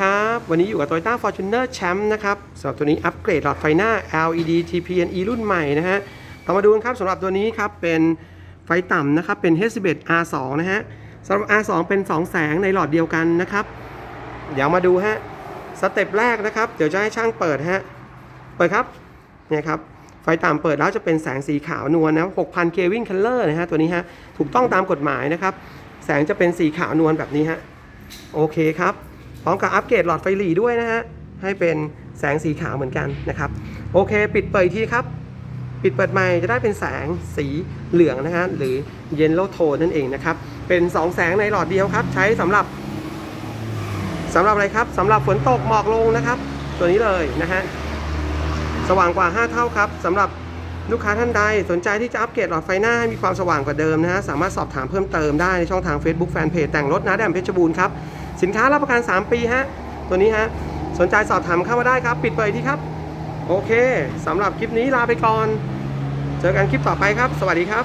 ครับ วันนี้อยู่กับ Toyota Fortuner Champ นะครับสำหรับตัวนี้อัปเกรดหลอดไฟหน้า LED TPNE รุ่นใหม่นะฮะเรามาดูกันครับสำหรับตัวนี้ครับ เป็นไฟต่ำนะครับ เป็น H11 R2 นะฮะสำหรับ R2 เป็น 2 แสงในหลอดเดียวกันนะครับ เดี๋ยวมาดูฮะสเต็ปแรกนะครับ เดี๋ยวจะให้ช่างเปิดฮะเปิดครับเนี่ยครับไฟต่ำเปิดแล้วจะเป็นแสงสีขาวนวลนะ6,000เควินคัลเลอร์นะฮะตัวนี้ฮะถูกต้องตามกฎหมายนะครับแสงจะเป็นสีขาวนวลแบบนี้ฮะโอเคครับ พร้อมกับอัปเกรดหลอดไฟหลีด้วยนะฮะ ให้เป็นแสงสีขาวเหมือนกันนะครับ โอเค ปิดเปิดอีกทีครับ ปิดเปิดใหม่จะได้เป็นแสงสีเหลืองนะฮะ หรือเยลโล่โทนนั่นเองนะครับ เป็น 2 แสงในหลอดเดียวครับ ใช้สำหรับสำหรับอะไรครับสำหรับฝนตกหมอกลงนะครับ ตัวนี้เลยนะฮะ สว่างกว่า 5 เท่าครับสำหรับลูกค้าท่านใดสนใจที่จะอัปเกรดหลอดไฟหน้าให้มีความสว่างกว่าเดิมนะฮะ สามารถสอบถามเพิ่มเติมได้ในช่องทาง Facebook Fanpage แต่งรถนะแดมเพชรบูรณ์ครับ สินค้ารับประกัน 3 ปีฮะ ตัวนี้ฮะ สนใจสอบถามเข้ามาได้ครับ ปิดไปที่ครับ โอเคสำหรับคลิปนี้ลาไปก่อน เจอกันคลิปต่อไปครับ สวัสดีครับ